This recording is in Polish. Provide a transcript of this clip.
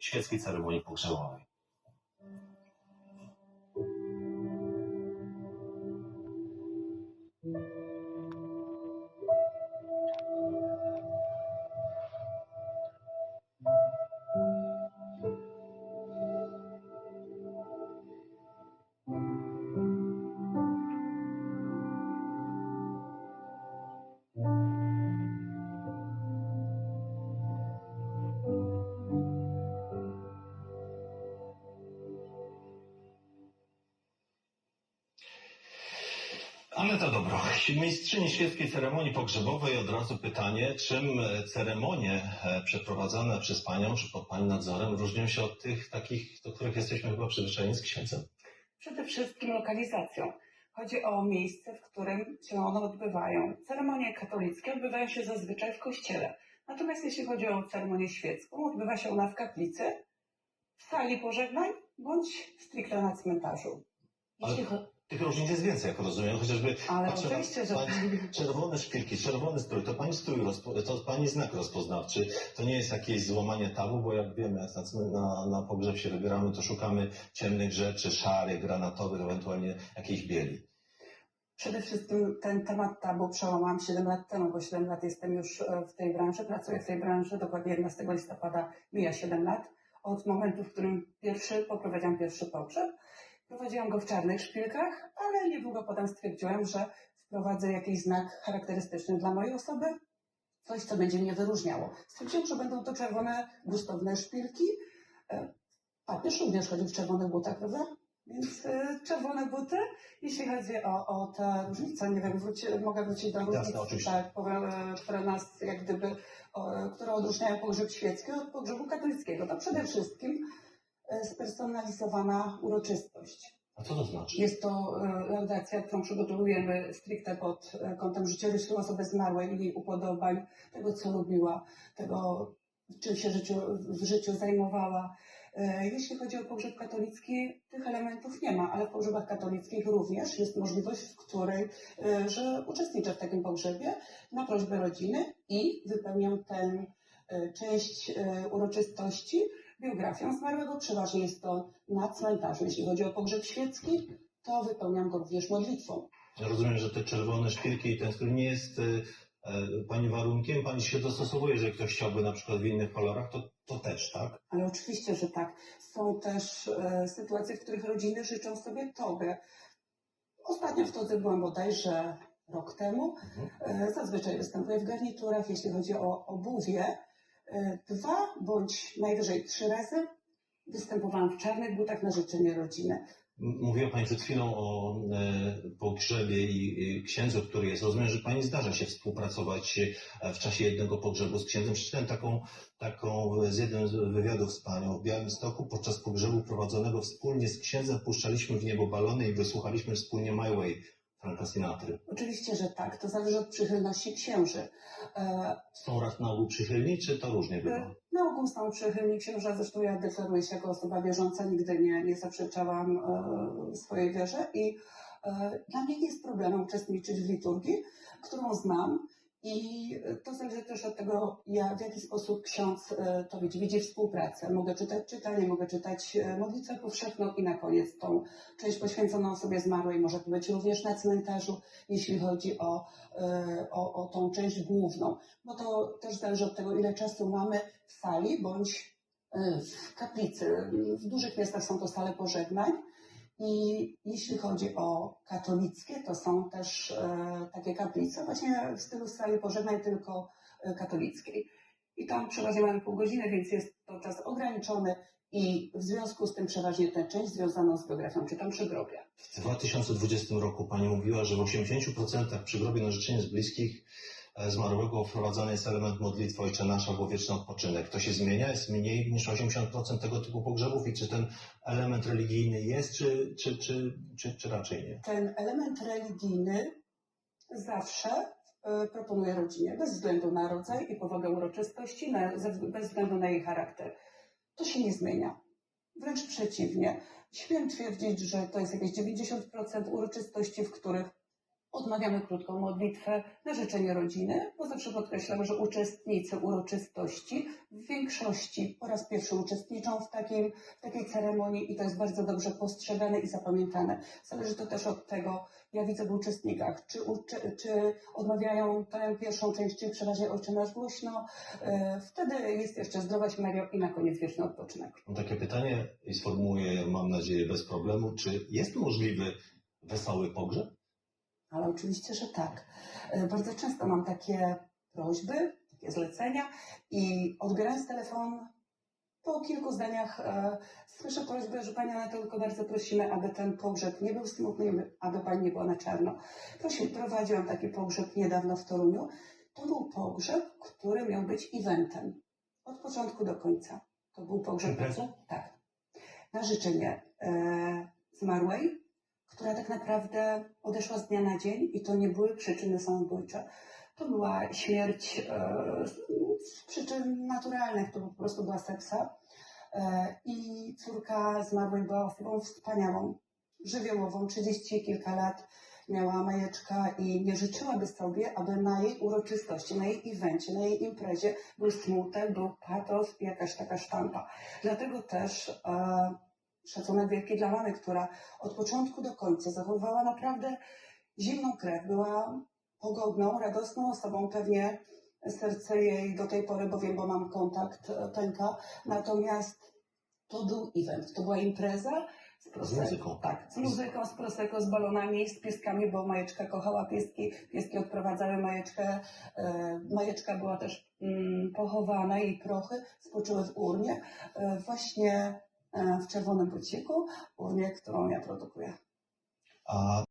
świeckiej ceremonii pogrzebowej. Ale to dobro. Mistrzyni świeckiej ceremonii pogrzebowej od razu pytanie, czym e, ceremonie e, przeprowadzane przez Panią, czy pod Pani nadzorem różnią się od tych takich, do których jesteśmy chyba przyzwyczajeni z księdzem? Przede wszystkim lokalizacją. Chodzi o miejsce, w którym się one odbywają. Ceremonie katolickie odbywają się zazwyczaj w kościele. Natomiast jeśli chodzi o ceremonię świecką, odbywa się ona w kaplicy, w sali pożegnań bądź stricte na cmentarzu. Jeśli cho- Tych różnic jest więcej, jak rozumiem, chociażby Ale patrzę na oczywiście, że pani- czerwone szpilki, czerwony strój, to Pani strój, rozpo, to Pani znak rozpoznawczy. To nie jest jakieś złamanie tabu, bo jak wiemy, jak na, na pogrzeb się wybieramy, to szukamy ciemnych rzeczy, szarych, granatowych, ewentualnie jakiejś bieli. Przede wszystkim ten temat tabu przełamałam 7 lat temu, bo 7 lat jestem już e, w tej branży, pracuję w tej branży, dokładnie 11 listopada mija 7 lat. Od momentu, w którym pierwszy, poprowadziłam pierwszy pogrzeb. Prowadziłam go w czarnych szpilkach, ale niedługo potem stwierdziłam, że wprowadzę jakiś znak charakterystyczny dla mojej osoby, coś, co będzie mnie wyróżniało. Stwierdziłam, że będą to czerwone, gustowne szpilki. E, Papież również chodził w czerwonych butach, prawda? Więc e, czerwone buty. Jeśli chodzi o, o te różnice, nie wiem, wróci, mogę wrócić do różnic, oczywiście. tak, które nas jak gdyby, o, które odróżniają pogrzeb świecki od pogrzebu katolickiego. To przede wszystkim spersonalizowana uroczystość. A co to znaczy? Jest to e, laudacja, którą przygotowujemy stricte pod e, kątem życiorysu osoby zmarłej, jej upodobań, tego, co lubiła, tego, czym się życiu, w życiu zajmowała. E, Jeśli chodzi o pogrzeb katolicki, tych elementów nie ma, ale w pogrzebach katolickich również jest możliwość, w której, e, że uczestniczę w takim pogrzebie na prośbę rodziny i wypełniam tę e, część e, uroczystości biografią zmarłego. Przeważnie jest to na cmentarzu. Jeśli chodzi o pogrzeb świecki, to wypełniam go również modlitwą. Rozumiem, że te czerwone szpilki i ten strój nie jest y, e, Pani warunkiem, Pani się dostosowuje, jeżeli ktoś chciałby na przykład w innych kolorach, to, to też, tak? Ale oczywiście, że tak. Są też e, sytuacje, w których rodziny życzą sobie togę. Ostatnio w todze byłam bodajże rok temu. E, zazwyczaj występuję w garniturach, jeśli chodzi o obuwie. E, dwa bądź najwyżej trzy razy występowałam w czarnych butach na życzenie rodziny. Mówiła Pani przed chwilą o e, pogrzebie i, i księdzu, który jest. Rozumiem, że Pani zdarza się współpracować e, w czasie jednego pogrzebu z księdzem. Przeczytałem taką, taką z jednym z wywiadów z Panią w Białymstoku. Podczas pogrzebu prowadzonego wspólnie z księdzem puszczaliśmy w niebo balony i wysłuchaliśmy wspólnie My Way Franka Sinatry. Oczywiście, że tak. To zależy od przychylności księży. E, Są raz na ogół przychylni, czy to różnie bywa? Na ogół są przychylni księża, zresztą ja deklaruję się jako osoba wierząca, nigdy nie, nie zaprzeczałam e, swojej wierze i e, dla mnie nie jest problemem uczestniczyć w liturgii, którą znam i to zależy też od tego, ja, w jaki sposób ksiądz e, to widzi. Widzi współpracę. Mogę czytać czytanie, mogę czytać e, modlitwę powszechną i na koniec tą część poświęconą osobie zmarłej może to być również na cmentarzu, jeśli chodzi o, e, o, o tą część główną bo to też zależy od tego, ile czasu mamy w sali bądź w kaplicy. W dużych miastach są to sale pożegnań. I jeśli chodzi o katolickie, to są też e, takie kaplice, właśnie w stylu sali pożegnań, tylko e, katolickiej. I tam przeważnie mamy pół godziny, więc jest to czas ograniczony i w związku z tym przeważnie tę część związaną z biografią czytam przy grobie. W 2020 roku Pani mówiła, że w 80% przy grobie na życzenie z bliskich zmarłego wprowadzany jest element modlitwy Ojcze Nasz albo wieczny odpoczynek. To się zmienia? Jest mniej niż 80% tego typu pogrzebów i czy ten element religijny jest, czy, czy, czy, czy, czy raczej nie? ten element religijny zawsze e, proponuję rodzinie, bez względu na rodzaj i powagę uroczystości, bez względu na jej charakter. To się nie zmienia. Wręcz przeciwnie. Śmiem twierdzić, że to jest jakieś 90% uroczystości, w których Odmawiamy krótką modlitwę na życzenie rodziny, bo zawsze podkreślam, że uczestnicy uroczystości w większości po raz pierwszy uczestniczą w, takim, takiej ceremonii i to jest bardzo dobrze postrzegane i zapamiętane. Zależy to też od tego, ja widzę w uczestnikach, czy, uczy, czy odmawiają tę pierwszą część, czyli przeważnie Ojcze Nasz głośno. E, Wtedy jest jeszcze zdrowaś Mario i na koniec wieczny odpoczynek. Mam takie pytanie i sformułuję, mam nadzieję, bez problemu. Czy jest możliwy wesoły pogrzeb? Ale oczywiście, że tak. E, Bardzo często mam takie prośby, takie zlecenia i odbierając telefon po kilku zdaniach e, słyszę prośbę, że Pani Anato, tylko bardzo prosimy, aby ten pogrzeb nie był smutny, aby Pani nie była na czarno. Prosimy, prowadziłam taki pogrzeb niedawno w Toruniu. To był pogrzeb, który miał być eventem. Od początku do końca. To był pogrzeb. Imprezą? Tak. Na życzenie e, zmarłej, która tak naprawdę odeszła z dnia na dzień i to nie były przyczyny samobójcze. To była śmierć e, z, przyczyn naturalnych, to po prostu była sepsa. E, I córka zmarłej była osobą wspaniałą, żywiołową, 30 kilka lat, miała majeczka i nie życzyłaby sobie, aby na jej uroczystości, na jej evencie, na jej imprezie był smutek, był patos i jakaś taka sztampa. Dlatego też e, szacunek wielki dla mamy, która od początku do końca zachowywała naprawdę zimną krew, była pogodną, radosną osobą, pewnie serce jej do tej pory, bo wiem, bo mam kontakt, e, pęka, natomiast to był event, to była impreza z, Prosecco. muzyką. Tak, z muzyką, z z balonami, z pieskami, bo Majeczka kochała pieski, pieski odprowadzały Majeczkę, e, Majeczka była też mm, pochowana, jej prochy spoczyły w urnie, e, właśnie w czerwonym buciku, urnie, którą ja produkuję. A